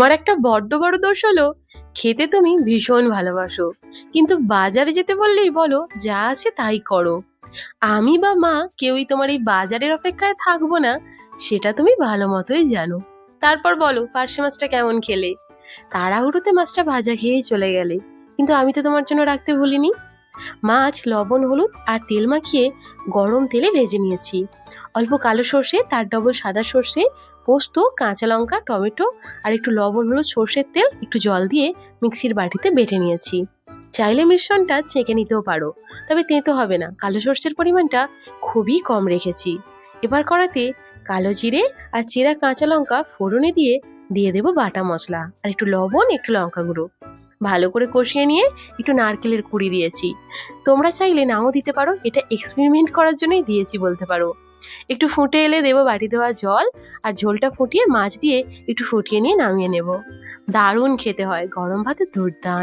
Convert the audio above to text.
তোমার একটা বড্ড বড় দোষ হলো, খেতে তুমি ভীষণ ভালোবাসো। কিন্তু বাজারে যেতে বললেই বলো, যা আছে তাই করো। আমি বা মা কেউই তোমার এই বাজারের অপেক্ষায় থাকব না, সেটা তুমি ভালো মতোই জানো। তারপর বলো, পার্শে মাছটা কেমন খেলে? তাড়াহুড়োতে মাছটা ভাজা খেয়েই চলে গেলে। কিন্তু আমি তো তোমার জন্য রাখতে ভুলিনি। মাছ, লবণ, হলুদ আর তেল মাখিয়ে গরম তেলে ভেজে নিয়েছি। অল্প কালো সর্ষে, তার ডবল সাদা সর্ষে, পোস্ত, কাঁচা লঙ্কা, টমেটো আর একটু লবণ, হলুদ, সর্ষের তেল একটু জল দিয়ে মিক্সির বাটিতে বেটে নিয়েছি। চাইলে মিশ্রণটা ছেঁকে নিতেও পারো, তবে তেঁতো হবে না। কালো সর্ষের পরিমাণটা খুবই কম রেখেছি। এবার কড়াতে কালো জিরে আর চেরা কাঁচা লঙ্কা ফোড়নে দিয়ে দিয়ে দেবো বাটা মশলা আর একটু লবণ, একটু লঙ্কা গুঁড়ো। ভালো করে কষিয়ে নিয়ে একটু নারকেলের কুড়ি দিয়েছি। তোমরা চাইলে নাও দিতে পারো, এটা এক্সপেরিমেন্ট করার জন্যই দিয়েছি বলতে পারো। একটু ফুটে এলে দেবো বাটি দেওয়া জল, আর ঝোলটা ফুটিয়ে মাছ দিয়ে একটু ফুটিয়ে নিয়ে নামিয়ে নেব। দারুণ খেতে হয়, গরম ভাতে দুর্দান্ত।